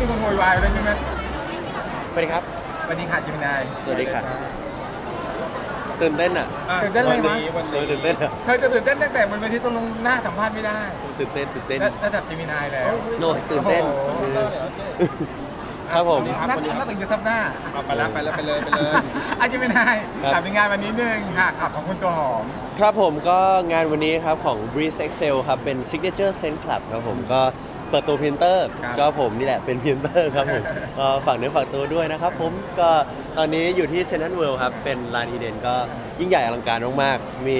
มีคนโวยวายด้วยใช่ไหมสวัสดีครับ สวัสดีค่ะจิมินายสวัสดีค่ะ ตื่นเต้นอะตื่นเต้นเลยวันมั้ยนี้วันนี้ตื่นเต้นอะเคยจะตื่นเต้นตั้งแต่บนเวทีตรงลงหน้าสัมภาษณ์ไม่ได้ตื่นเต้นตื่นเต้นระระดับจิมินายแล้ว โน้ยตื่นเต้น โอ้โห ครับผม นักนักถึงจะทับหน้าเอาไปแล้วไปแล้วไปเลยไปเลยอาจิมินายครับ ถามในงานวันนี้หนึงค่ะขับของคุณตัวหอม ครับผมก็งานวันนี้ครับของ Breeze Excel ครับ เป็น Signature Scent Club ครับผมก็ เปิดตัวพรีเซนเตอร์ครับ ก็ผมนี่แหละเป็นพรีเซนเตอร์ครับผมก็ฝากเนื้อฝากตัวด้วยนะครับผมก็ตอนนี้อยู่ที่เซนทรัลเวิลด์ครับ เป็นลานอีเดนก็ยิ่งใหญ่อลังการมากๆ มี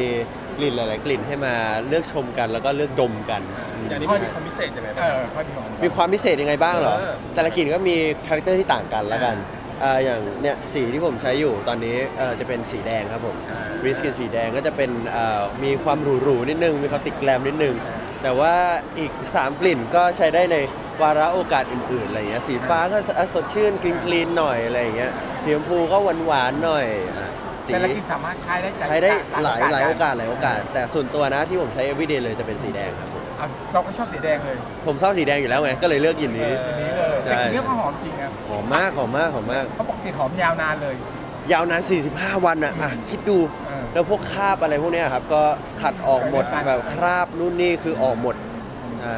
กลิ่นหลาย ๆ กลิ่นให้มาเลือกชมกันแล้วก็เลือกดมกัน อย่างนี้มีความพิเศษยังไงเอบ้าง อข้อดีของมีความพิเศษยังไงบ้างเหรอ เออ แต่ละกลิ่นก็มีคาแรคเตอร์ที่ต่างกันแล้วกันอ่าอย่างเนี่ยสีที่ผมใช้อยู่ตอนนี้เอ่อจะเป็นสีแดงครับผมริสกินสีแดงก็จะเป็นอ่ามีความหรูๆนิดนึง มีความติดแกลมนิดนึง แต่ว่าอีก 3 กลิ่นก็ใช้ได้ในวาระโอกาสอื่นๆอะไรอย่างเงี้ยสีฟ้าก็สดชื่นกรีนๆหน่อยอะไรอย่างเงี้ยสีชมพูก็หวานๆหน่อยอะสีแต่ละกินสามารถใช้ได้ใช้ได้หลายหลายโอกาสหลายโอกาส แต่ส่วนตัวนะที่ผมใช้ everyday เลยจะเป็นสีแดงครับผมอะเราก็ชอบสีแดงเลยผมชอบสีแดงอยู่แล้วไงก็เลยเลือกกลิ่นนี้ อันนี้เลยใช่ แต่กลินเนี้ยก็หอมจริงนะหอมมากหอมมากหอมมาก เขาปกติหอมยาวนานเลย ยาวนาน 45 วันอะอะคิดดูเออ แล้วพวกคราบอะไรพวกเนี้ยครับก็ขัดออกหมดเออแบบคราบนู่นนี่คือออกหมดใช่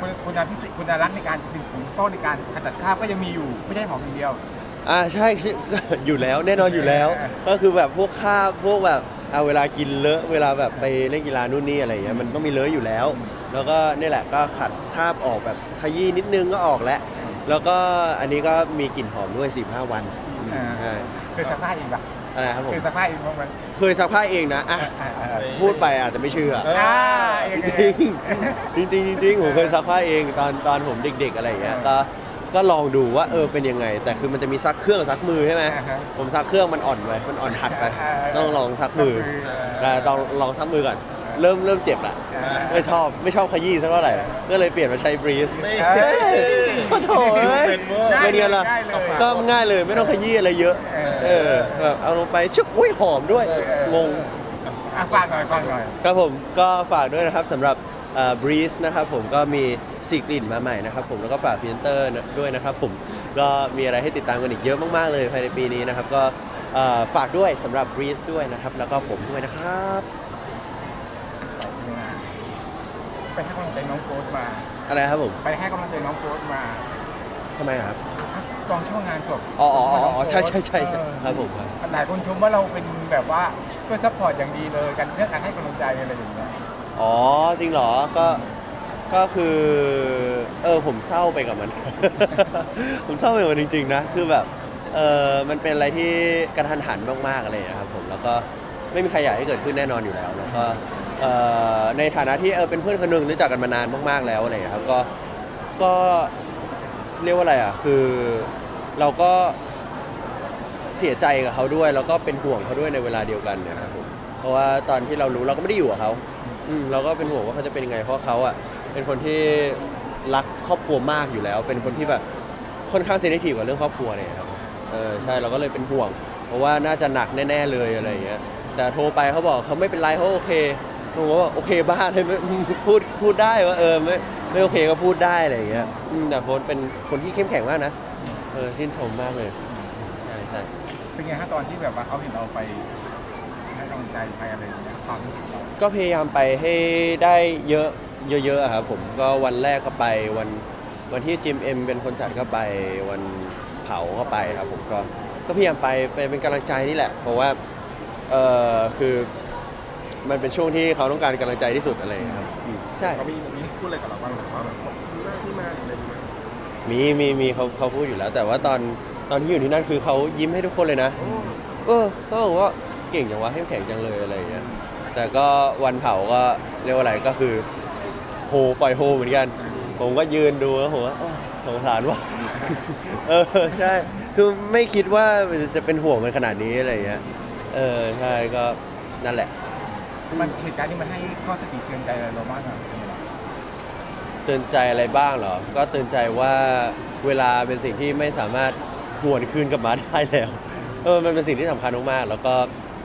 คุณคุณพิเศษคุณรักษณ์ในการถึงของต้นในการขจัดคราบก็ยังมีอยู่ไม่ใช่หอมอย่างเดียวอ่าใช่ใช่อยู่แล้วแน่นอนอยู่แล้ว ก็คือแบบพวกคราบพวกแบบเอาเวลากินเลอะเวลาแบบไปเล่นกีฬานู่นนี่อะไรอย่างเงี้ยมันต้องมีเลอะอยู่แล้ว แล้วก็นี่แหละก็ขัดคราบออกแบบขยี้นิดนึงก็ออกแล้วแล้วก็อันนี้ก็มีกลิ่นหอมด้วย 15 วันอ่าใช่เคยซักผ้าเองปะ อะไรครับผมเคยซักผ้าเองบ้างไหมเคยซักผ้าเองนะอะอ่าอ่าอ่า พูดไปอาจจะไม่เชื่อ อ่าเองจริงจริงๆจริงๆผมเคยซักผ้าเองตอนตอนผมเด็ก ๆ อะไรอย่างเงี้ยก็ก็ลองดูว่าเออเป็นยังไง แต่คือมันจะมีซักเครื่องกับซักมือใช่ไหมอ่าฮะผมซักเครื่องมันอ่อนไปมันอ่อนหัดไปอ่าต้องลองซักมือซักมือแต่ต้องลองซักมือก่อนเริ่มเริ่มเจ็บละอ่าไม่ชอบไม่ชอบขยี้สักเท่าไหร่ก็เลยเปลี่ยนมาใช้บรีสนี่เอ้ยโอ้โถเอ้ยเป็นเวอร์ เป็นไงล่ะง่ายเลย ก็ง่ายเลยไม่ต้องขยี้อะไรเยอะเอ เอออแบบเอาลงไปชุบอุ้ยหอมด้วยเออเอองงอะฟังหน่อยฟังหน่อยครับผมก็ฝากด้วยนะครับสำหรับบรีสนะครับผมก็มีสีกลิ่นมาใหม่นะครับผมแล้วก็ฝากพรีเซนเตอร์ด้วยนะครับผมก็มีอะไรให้ติดตามกันอีกเยอะมากๆเลยภายในปีนี้นะครับก็เอ่อฝากด้วยสำหรับบรีสด้วยนะครับ แล้วก็ผมด้วยนะครับไปให้กำลังใจน้องโค้ชมาอะไรครับผมไปให้กำลังใจน้องโค้ชมาทำไมครับ ตอนช่วงงานศพอ๋ออ๋ออ๋ออ๋อใช่ใช่ใช่ใช่ครับผมครับ หลายคนชมว่าเราเป็นแบบว่าช่วยซัพพอร์ตอย่างดีเลยกันเรื่องการให้กำลังใจอะไรอย่างเงี้ยอ๋อจริงเหรอก็ก็คือเออผมเศร้าไปกับมัน ผมเศร้าไปกับมันจริง ๆ นะ คือแบบเออมันเป็นอะไรที่กระทันหันมากๆอะไรอย่างเงี้ยครับผมแล้วก็ไม่มีใครอยากให้เกิดขึ้นแน่นอนอยู่แล้วแล้วก็เอ่อในฐานะที่เออเป็นเพื่อนคนหนึงรู้จักกันมานานมากๆแล้วอะไรอย่างเงี้ยครับก็ก็ เรียกว่าอะไรอะ คือเราก็เสียใจกับเขาด้วย แล้วก็เป็นห่วงเขาด้วยในเวลาเดียวกันเนี่ยครับผมเพราะว่าตอนที่เรารู้เราก็ไม่ได้อยู่กับเขาอืมเราก็เป็นห่วงว่าเขาจะเป็นยังไง เพราะเขาอะเป็นคนที่รักครอบครัวมากอยู่แล้ว เป็นคนที่แบบค่อนข้างเซนซิทีฟกับเรื่องครอบครัวเนี่ยครับเออใช่เราก็เลยเป็นห่วง เพราะว่าน่าจะหนักแน่ ๆเลยอะไรอย่างเงี้ย แต่โทรไปเขาบอกเขาไม่เป็นไรเขาโอเคผมก็บอกโอเคบ้าเลยไม่พูดพูดได้ว่าเออไม่ ไม่โอเคก็พูดได้อะไรอย่างเงี้ยอืมแต่โค้ชเป็นคนที่เข้มแข็งมากนะเออชื่นชมมากเลยใช่ใช่เป็นไงฮะตอนที่แบบว่าเขาเห็นเราไปให้กำลังใจไปอะไรอย่างเงี้ยความรู้สึกเราก็พยายามไปให้ได้เยอะเยอะๆอะครับผมก็วันแรกก็ไปวันวันที่จิมเอ็มเป็นคนจัดก็ไปวันเผาก็ไปครับผมก็ก็พยายามไปไปเป็นกำลังใจนี่แหละ เพราะว่าเออคือมันเป็นช่วงที่เขาต้องการกำลังใจที่สุดอะไรอย่างเงี้ยครับอืมใช่ เขามีมี พูดอะไรกับเราบ้างหรือว่าแบบขอบคุณมากที่มาอะไรอย่างเงี้ยมีมีมีเขาเขาพูดอยู่แล้ว แต่ว่าตอนตอนที่อยู่ที่นั่นคือเขายิ้มให้ทุกคนเลยนะเออก็บอกว่าเก่งจังวะเข้มแข็งจังเลยอะไรอย่างเงี้ยแต่ก็วันเผาก็เรียกว่าอะไรก็คือโฮปล่อยโฮเหมือนกัน ผมก็ยืนดูแล้วผมว่าโอ้สงสารว่ะ เออใช่คือไม่คิดว่ามันจะเป็นห่วงมันขนาดนี้อะไรอย่างเงี้ยเออใช่ก็นั่นแหละ มันเหตุการณ์นี้มันให้ข้อสติเตือนใจอะไรเราบ้างครับ เตือนใจอะไรบ้างเหรอ ก็เตือนใจว่าเวลาเป็นสิ่งที่ไม่สามารถหวนคืนกลับมาได้แล้ว เออ มันเป็นสิ่งที่สำคัญมากๆ แล้วก็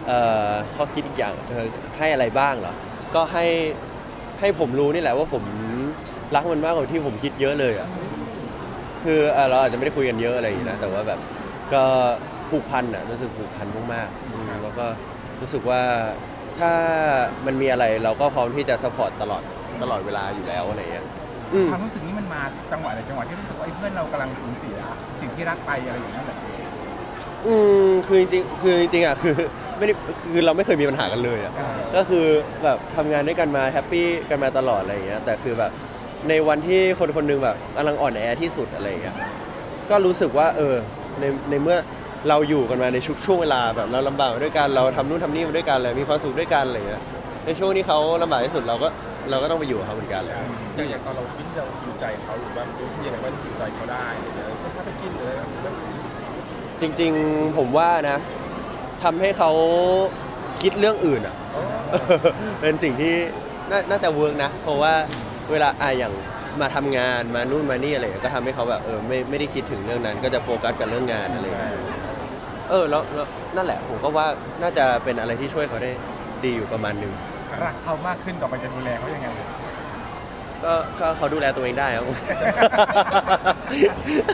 เอ่อข้อคิดอีกอย่างเออให้อะไรบ้างเหรอ ก็ให้ให้ผมรู้นี่แหละว่าผมรักมันมากกว่าที่ผมคิดเยอะเลยอะอคือเอ่อเราอาจจะไม่ได้คุยกันเยอะอะไรอย่างนี้นะ แต่ว่าแบบก็ผูกพันอะรู้สึกผูกพันมากๆอืมแล้วก็รู้สึกว่าถ้ามันมีอะไรเราก็พร้อมที่จะสปอร์ตตลอดตลอดเวลาอยู่แล้วอะไรอย่างเงี้ยอืม ความรู้สึกนี้มันมาจังหวะไหนจังหวะที่รู้สึกว่าไอ้เพื่อนเรากำลังสูญเสียสิ่งที่รักไปอะไรอย่างเงี้ยแบบอืมคือจริงๆคือจริงๆอะคือไม่ได้คือเราไม่เคยมีปัญหากันเลยอะก็คือแบบทำงานด้วยกันมาแฮปปี้กันมาตลอดอะไรอย่างเงี้ยแต่คือแบบในวันที่คนคนหนึงแบบกำลังอ่อนแอที่สุดอะไรอย่างเงี้ยก็รู้สึกว่าเออในในเมื่อเราอยู่กันมาในชุกช่วงเวลาแบบเราลำบากมาด้วยกันเราทำนู่นทำนี่มาด้วยกันเลยมีความสุขด้วยกันอะไรอย่างเงี้ยในช่วงที่เขาลำบากที่สุดเราก็ เราก็ต้องไปอยู่กับเขาเหมือนกันเลย อย่างอย่างตอนเราคิดเราอยู่ใจเขาหรือว่ารู้ยังไงว่าอยู่ใจเขาได้อะไรเงี้ยเช่นถ้าไปกินหรืออะไรแบบนี้จริงๆผมว่านะทำให้เขาคิดเรื่องอื่นอะอ๋อเป็นสิ่งที่น่าน่าจะเวิร์กนะ เพราะว่าเวลาอะอย่างมาทำงานมานู่นมานี่อะไรอย่างเงี้ยก็ทำให้เขาแบบเออไม่ไม่ได้คิดถึงเรื่องนั้น ก็จะโฟกัสกับเรื่องงานอะไรอย่างเงี้ยเออแล้วแล้วนั่นแหละผมก็ว่าน่าจะเป็นอะไรที่ช่วยเขาได้ดีอยู่ประมาณหนึง รักเขามากขึ้นต่อไปจะดูแลเขายังไงก็ก็เขาดูแลตัวเองได้ครับ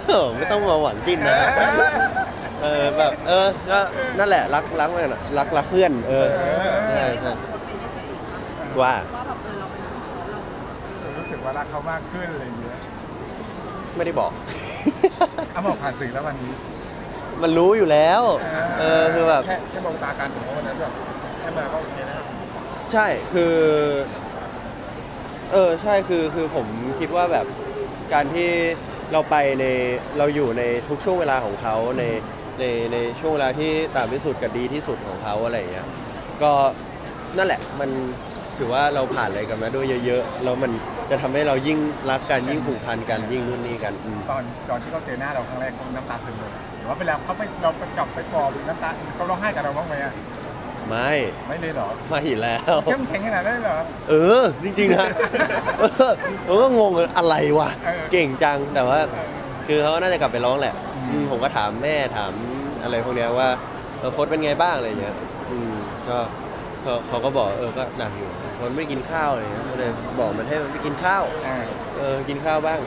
เออไม่ต้องมาหวังจิ้นนะเออแบบเออก็นั่นแหละรักรักมันอะรักรักเพื่อน เออใช่ใช่ว่า ว่าแบบเออเราเป็นของเขาเรารู้สึกว่ารักเขามากขึ้นอะไรอย่างเงี้ยไม่ได้บอก เอาบอกผ่านสื่อแล้ววันนี้มันรู้อยู่แล้ว เออคือแบบ แค่แค่มองตากันผมว่าวันนั้นแบบแค่มาก็โอเคแล้ว ใช่คือ เออใช่คือคือผมคิดว่าแบบการที่เราไปในเราอยู่ในทุกช่วงเวลาของเขาในในในช่วงเวลาที่ต่ำที่สุดกับดีที่สุดของเขาอะไรอย่างเงี้ยก็นั่นแหละมันถือว่าเราผ่านอะไรกันมาด้วยเยอะๆแล้วมันจะทำให้เรายิ่งรักกันยิ่งผูกพันกันยิ่งนู่นนี่กันอืม ตอนตอนที่เขาเจอหน้าเราครั้งแรกเขาน้ำตาซึมเลยหรือว่าเวลาเขาไปเราไปจับไปปลอบน้ำตาเขาร้องไห้กับเราบ้างไหมอะ ไม่ไม่เลยเหรอไม่แล้ว เข้มแข็งขนาดนั้นเลยเหรอ เออ จริงๆนะเออผมก็งงอะไรวะ เออ เก่งจังแต่ว่าเออคือเขาน่าจะกลับไปร้องแหละอืมผมก็ถามแม่ถามอะไรพวกเนี้ยว่าเออโฟสเป็นไงบ้างอะไรเงี้ยอืมก็เขาเขาก็บอกเออก็หนักอยู่มันไม่กินข้าวอะไรเงี้ยก็เลยบอกมันให้มันไปกินข้าวอ่าเออกินข้าวบ้าง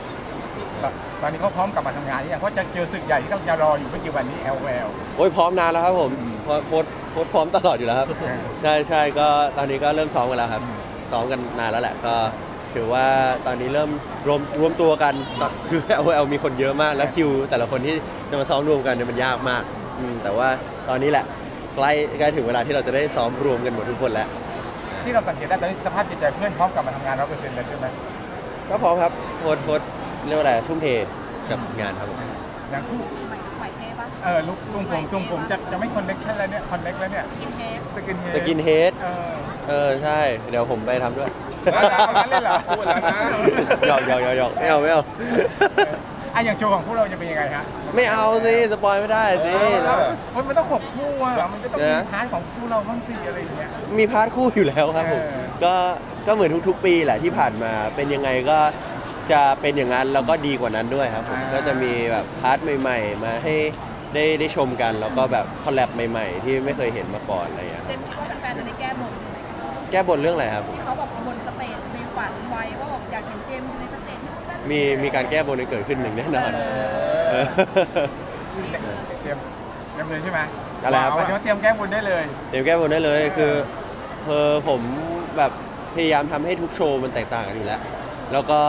ตอนนี้เขาพร้อมกลับมาทำงานหรือยังเพราะจะเจอศึกใหญ่ที่เขาจะรออยู่ไม่กี่วันนี้ LOL โอ้ยพร้อมนานแล้วครับผมโพสโพสโพสพร้อมตลอดอยู่แล้วครับอ่าใช่ใช่ก็ตอนนี้ก็เริ่มซ้อมกันแล้วครับซ้อมกันนานแล้วแหละก็ถือว่าตอนนี้เริ่มรวมรวมตัวกันตอนคือ LOL มีคนเยอะมากแล้วคิว แต่ละคนที่จะมาซ้อมรวมกันเนี่ยมันยากมากอืมแต่ว่าตอนนี้แหละใกล้ใกล้ถึงเวลาที่เราจะได้ซ้อมรวมกันหมดทุกคนแล้วที่เราสังเกตได้ตอนนี้สภาพจิตใจเพื่อนพร้อมกลับมาทำงานร้อยเปอร์เซ็นต์เลยใช่ไหมก็พร้อมครับโพสโพส เรียกว่าอะไรทุ่มเทกับงานครับผมอย่างคู่ใหม่ใหม่เท่ปะเออลุกทรงผมทรงผมจะจะไม่คอนเน็กชั่นแล้วเนี่ยคอนเน็กแล้วเนี่ยกินเทปสกินเฮดสกินเฮดเออเออใช่ เดี๋ยวผมไปทำด้วยเอาเหรอเอางั้นเลยเหรอพูดแล้วนะหยอกหยอกหยอกหยอกไม่เอาไม่เอาอะอย่างโชว์ของพวกเราจะเป็นยังไงฮะไม่เอาสิสปอยไม่ได้สิเออมันมันต้องขบคู่อะมันก็ต้องเดี๋มียวนะพาร์ทของคู่เราบ้างสิอะไรอย่างเงี้ย มีพาร์ทคู่อยู่แล้วครับผมเออก็ก็เหมือนทุกๆ ปีแหละที่ผ่านมาเป็นยังไงก็ จะเป็นอย่างนั้นแล้วก็ดีกว่านั้นด้วยครับผมก็จะมีแบบพาร์ทใหม่ ๆ มาให้ได้ได้ชมกันแล้วก็แบบคอลแลบใหม่ ๆ ที่ไม่เคยเห็นมาก่อนอะไรอย่างเงี้ยเจมส์คิดว่าแฟนๆจะได้แก้บนแก้บนเรื่องอะไรครับ ที่เขาบอกบนสเตจในฝันไว้ว่าบอกอยากเห็นเจมส์อยู่ในสเตจที่นั่นมีมีการแก้บนเกิดขึ้นหนึ่งแน่นอนเออ เตรียมเตรียมเลยใช่ไหมอะไรครับเาเดี๋ยวเตรียมแก้บนได้เลยเตรียมแก้บนได้เลยคือเพอผมแบบพยายามทำให้ทุกโชว์มันแตกต่างกันอยู่แล้ว แล้วก็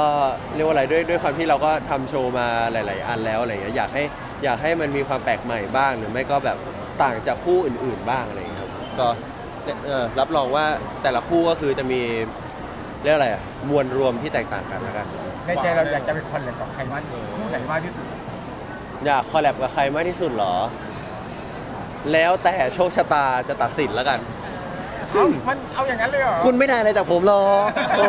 เรียกว่าอะไรด้วยด้วยความที่เราก็ทำโชว์มาหลาย ๆ อันแล้วอะไรเงี้ยอยากให้อยากให้มันมีความแปลกใหม่บ้าง หรือไม่ก็แบบต่างจากคู่อื่น ๆ บ้างอะไรเงี้ยครับก็เอ่อรับรองว่าแต่ละคู่ก็คือจะมีเรียกอะไรอะมวลรวมที่แตกต่างกันแล้วกันในใจเราอยากจะเป็นคนเลยกับใครมากที่สุดคู่ไหนมากที่สุด อยากคอลแลบกับใครมากที่สุดเหรอ แล้วแต่โชคชะตาจะตัดสินแล้วกันเอ้ามันเอาอย่างนั้นเลยเหรอ คุณไม่ได้อะไรจากผมหรอกโอ้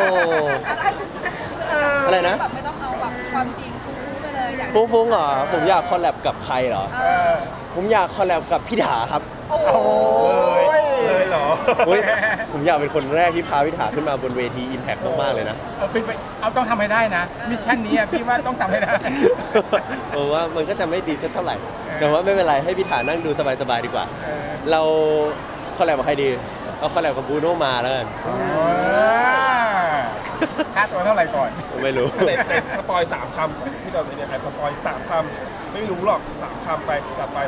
อะไรนะ แบบไม่ต้องเอาแบบความจริงคู่ๆไปเลยอยากฟุ้งฟุ้งๆเหรอผมอยากคอลแลบกับใครเหรอ เอเอออผมอยากคอลแลบกับพี่ถาครับโอ้โหโอ้ยเลยเหรอเฮ้ยผมอยากเป็นคนแรกที่พาพี่ถาขึ้นมาบนเวที Impact มากๆเลยนะ เอาเป็นไปเอาต้องทำให้ได้นะมิชชั่นนี้อะพี่ว่าต้องทำให้ได้ ผมว่ามันก็จะไม่ดีสักเท่าไหร่ แต่ว่าไม่เป็นไรให้พี่ถานั่งดูสบายๆดีกว่า เออ เราคอลแลบกับใครดี เราคอลแลบกับบูโนมาแล้วกันโอ้ย ค่าตัวเท่าไหร่ก่อนไม่รู้แต่แต่สปอยสามคำก่อนที่เราเนี่ยใครสปอยสามคำไม่รู้หรอกสามคำไปกลับไป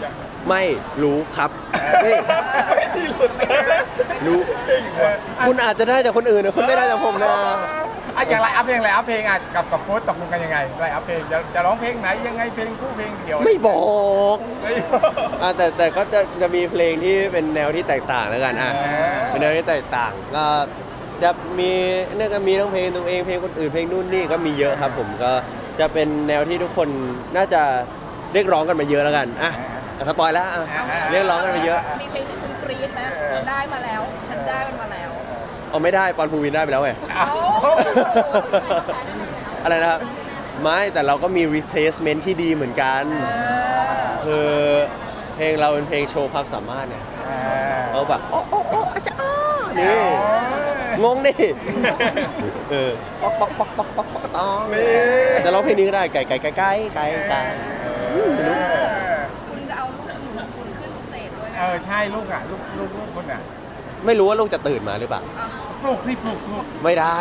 อยากไม่รู้ครับนี่ที่หลุดรู้ เก่งว่ะ คุณอาจจะได้จากคนอื่นนะคุณไม่ได้จากผมนะ อะอย่างไรอัพเพลงไรอัพเพลงอะกับกับโค้ชตกลงกันยังไงไรอัพเพลงจะจะร้องเพลงไหนยังไงเพลงคู่เพลงเดี่ยวไม่บอกเฮ้ย อะแต่แต่ก็จะจะมีเพลงที่เป็นแนวที่แตกต่างแล้วกันอะอ่าเป็นแนวที่แตกต่างก็จะมีเนี่ยก็มีทั้งเพลงตัวเองเพลงคนอื่นเพลงนู่นนี่ก็มีเยอะครับ ผมก็จะเป็นแนวที่ทุกคนน่าจะเรียกร้องกันมาเยอะแล้วกันอะสปอยแล้วอะเรียกร้องกันมาเยอะ มีเพลงที่คุณกรี๊ดไหมได้มาแล้ว ฉันได้มันมาแล้ว เอาไม่ได้ปอนภูวินได้ไปแล้วไงเอ้าอะไรนะครับ ไม่แต่เราก็มี replacement ที่ดีเหมือนกันคือเพลงเราเป็นเพลงโชว์ความสามารถเนี่ยอ่าเราแบบโอ้โอ้โอ้อาจจะอ้านี่งงดิเออป๊อกป๊อกป๊อกป๊อกป๊อกป๊อกตองแต่ร้องเพลงนี้ก็ได้ไก่ไก่ไก่ไก่ไก่ไก่ไม่รู้คุณจะเอาลูกหนูคุณขึ้นสเตจด้วยไหมเออใช่ลูกอะลูกลูกลูกคนอะไม่รู้ว่าลูกจะตื่นมาหรือเปล่าอะ ปลุกสิปลุกปลุกไม่ได้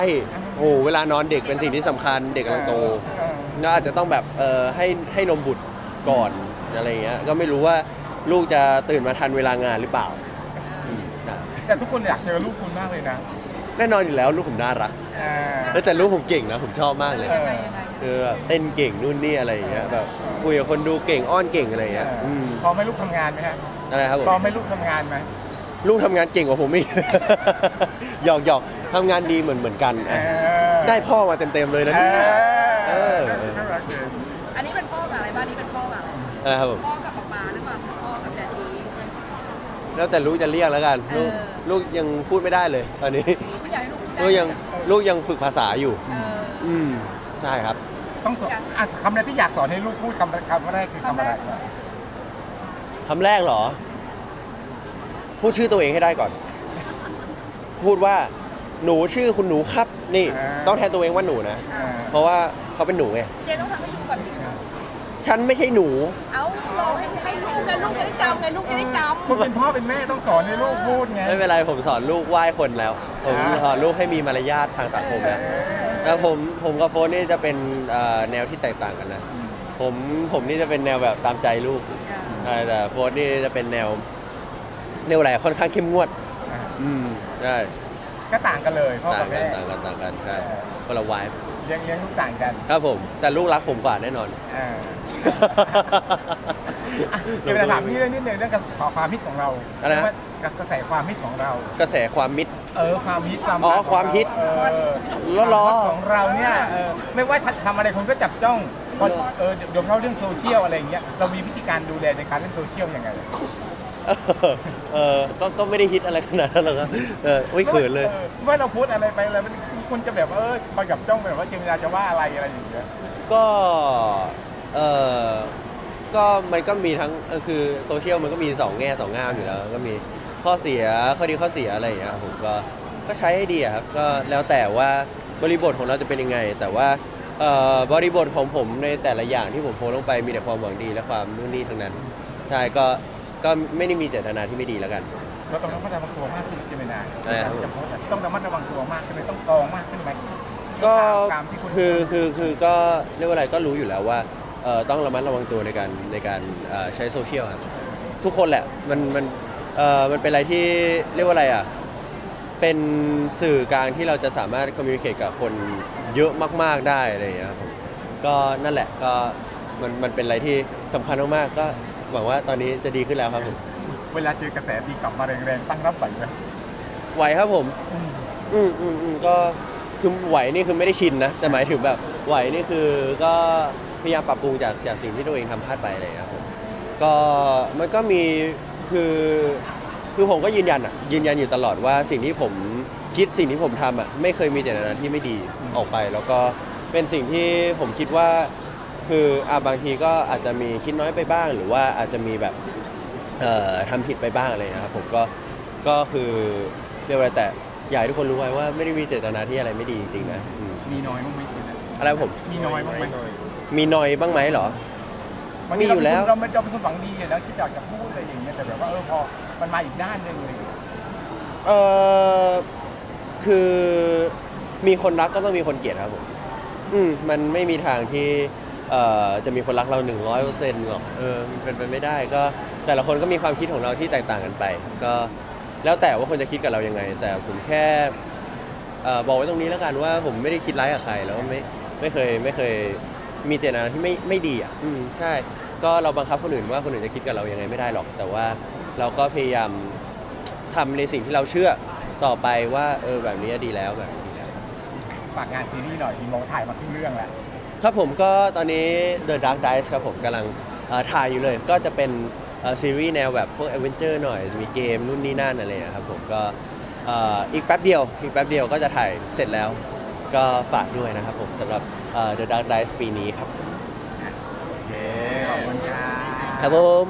โอ้โหเวลานอนเด็กเป็นสิ่งที่สำคัญเด็กกำลังโตเออก็อาจจะต้องแบบเออให้ให้นมบุตรก่อนอะไรอย่างเงี้ยก็ไม่รู้ว่าลูกจะตื่นมาทันเวลางานหรือเปล่าอืมนะแต่ทุกคนอยากเจอลูกคุณมากเลยนะแน่นอนอยู่แล้วลูกผมน่ารักอ่าแล้วแต่ลูกผมเก่งนะผมชอบมากเลย เอยังอไงยังไงคือแบบเต้นเก่งนู่นนี่อะไรอย่างเงี้ยแบบคุยกับคนดูเก่งอ้อนเก่งอะไรอย่างเงี้ยอืมพอไม่ลูกทำงานไหมฮะอะไรครับผมพอไม่ลูกทำงานไหม ลูกทำงานเก่งกว่าผมอีก หยอกหยอกทำงานดีเหมือนเหมือนกันเออะอได้พ่อมาเต็มๆเลยนะเอเนี่ยอเออน่ารักเลยอันนี้เป็นพ่อกับอะไรบ้านนี้เป็นพ่อกับอะไรอะไรครับผม พ่อกับป๊าป๊าหรือเปล่าพ่อกับแดดดี้ แล้วแต่ลูกจะเรียกแล้วกัน ลูกเออ ลูกยังพูดไม่ได้เลยตอนนี้ไม่อยากให้ลูกลูกยังลูกยังฝึกภาษาอยู่ เอออืมใช่ครับ ต้องสอนอะคำแรกที่อยากสอนให้ลูกพูดคำคำแรกคือคำอะไร คำแรกเหรอ พูดชื่อตัวเองให้ได้ก่อน พูดว่าหนูชื่อคุณหนูครับ นี่ต้องแทนตัวเองว่าหนูนะ อ่าเพราะว่าเขาเป็นหนูไงเจนต้องทำให้ลูกก่อนดิฉันไม่ใช่หนู เอารอให้ให้ลูกกันลูกจะได้จำไงลูกจะได้จำคุณเป็นพ่อเป็นแม่ต้องสอนให้ลูกพูดไง ไม่เป็นไรผมสอนลูกไหว้คนแล้ว ผมอ่า สอนลูกให้มีมารยาททางสังคมแล้วแต่ผมผมกับโฟนนี่จะเป็นเอ่อแนวที่แตกต่างกันนะ ผมผมนี่จะเป็นแนวแบบตามใจลูกใช่แต่โฟนนี่จะเป็นแนว แนวอะไรค่อนข้างเข้มงวดอ่าอืมใช่ก็ต่างกันเลยพ่อต่ากังบกัแม่นต่างกันต่างกันใช่คนละวายเลี้ยงเลี้ยงลูกต่างกันครับผมแต่ลูกรักผมกว่าแน่นอนอ่าอะเดี๋ยวจะถามพี่เรื่องนิดนึงเรื่องกระแสความฮิตของเราอะไรนะ ว่ากระแสความฮิตของเรา กระแสความมิตร เออความฮิตความอ๋อดังขงความฮิตเออแล้วเหรอ ความฮตของเราเนี่ยเออไม่ว่าทำอะไรคนก็จับจ้องพอเหรอเออเดี๋ยวเข้าเรื่องโซเชียลอะไรอย่างเงี้ยเรามีวิธีการดูแลในการเล่นโซเชียลยังไง เออก็ก็ไม่ได้ฮิตอะไรขนาดนั้นหรอกครับเออไม่เขินเลยออว่าเราโพสต์อะไรไปอะไรมันคุณจะแบบว่าเออคอยจับจ้องแบบว่าเจมินาจะว่าอะไรอะไรอย่างเงี้ยก็เออก็มันก็มีทั้งเออคือโซเชียลมันก็มีสองแง่สองงามอยู่แล้ว ก็มีข้อเสียข้อดีข้อเสียอะไรอย่างเงี้ยครับผมก็ก็ใช้ให้ดีอะครับก็แล้วแต่ว่าบริบทของเราจะเป็นยังไง แต่ว่าเอ่อบริบทของผมในแต่ละอย่างที่ผมโพสต์ลงไปมีแต่ความหวังดีและความนู่นนี่ทั้งนั้น ใช่ก็ ก็ไม่ได้มีเจตนาที่ไม่ดีแล้วกัน เราต้องระมัดระวังตัวมากขึ้นเจมินาอะไรครับจะโพสต์อะต้องระมัดระวังตัวมากขึ้นไหมต้องกรองมากขึ้นไหมก็ตามที่คุณคือคือคือก็เรียกว่าอะไรก็รู้อยู่แล้วว่าเอ่อต้องระมัดระวังตัวในการในการเอ่อใช้โซเชียลครับทุกคนแหละมันมันเอ่อมันเป็นอะไรที่เรียกว่าอะไรอะเป็นสื่อกลางที่เราจะสามารถคอมมิวนิเคชกับคนเยอะมาก ๆได้อะไรอย่างเงี้ยครับผมก็นั่นแหละก็มันมันเป็นอะไรที่สำคัญมากๆก็ หวังว่าตอนนี้จะดีขึ้นแล้วครับผมเวลาเจอกระแสตีกลับมาแรงๆตั้งรับไหวไหมไหวครับผม อืมอืมอืมก็คือไหวนี่คือไม่ได้ชินนะ แต่หมายถึงแบบไหวนี่คือก็พยายามปรับปรุงจากจากสิ่งที่ตัวเองทำพลาดไปอะไรอย่างเลยครับผมก็มันก็มีคือคือผมก็ยืนยันอะยืนยันอยู่ตลอดว่าสิ่งที่ผมคิดสิ่งที่ผมทำอะไม่เคยมีเจตนาที่ไม่ดีออกไป แล้วก็เป็นสิ่งที่ผมคิดว่า คืออะบางทีก็อาจจะมีคิดน้อยไปบ้าง หรือว่าอาจจะมีแบบเอ่อทำผิดไปบ้างอะไรอย่างเงี้ยครับผมก็ก็คือเรียกว่าอะไรแต่อยากให้ทุกคนรู้ไว้ว่าไม่ได้มีเจตนาที่อะไรไม่ดีจริงๆนะอืมมีน้อยบ้างไหมคุณอะไรผม มีน้อยบ้างไหมมีนอยบ้างไหมเหรอมีอยู่แล้ว เราเป็นเราเป็นคนหวังดีอยู่แล้วที่อยากจะพูดอะไรอย่างเงี้ยแต่แบบว่าเออพอมันมาอีกด้านหนึ่งอะไรอย่างเลยเออคือมีคนรักก็ต้องมีคนเกลียดครับผม อืมมันไม่มีทางที่ เอ่อจะมีคนรักเราหนึ่งร้อยเปอร์เซ็นต์หรอกเออมันเป็นไปไม่ได้ก็แต่ละคนก็มีความคิดของเราที่แตกต่างกันไป ก็แล้วแต่ว่าคนจะคิดกับเรายังไง แต่ผมแค่เอ่อบอกไว้ตรงนี้แล้วกันว่าผมไม่ได้คิดร้ายกับใครแล้วก็ไม่ไม่เคยไม่เคยมีเจตนาที่ไม่ไม่ดีอะอืมใช่ ก็เราบังคับคนอื่นว่าคนอื่นจะคิดกับเรายังไงไม่ได้หรอก แต่ว่าเราก็พยายามทำในสิ่งที่เราเชื่อต่อไปว่าเออแบบนี้ดีแล้วแบบนี้ดีแล้ว ฝากงานซีรีส์หน่อยมีโมถ่ายมาครึ่งเรื่องแล้ว ครับผมก็ตอนนี้ The Dark Dice ครับผมกำลังเอ่อถ่ายอยู่เลย ก็จะเป็นเอ่อซีรีส์แนวแบบพวก a อ v e n เจอร์หน่อย มีเกมนู่นนี่นั่นอะไรอย่างเงี้ยครับผมก็เอ่ออีกแป๊บเดียว อีกแป๊บเดียวก็จะถ่ายเสร็จแล้ว ก็ฝากด้วยนะครับผมสำหรับเอ่อ The Dark Dice ปีนี้ครับโอเคขอบคุณครับครับผม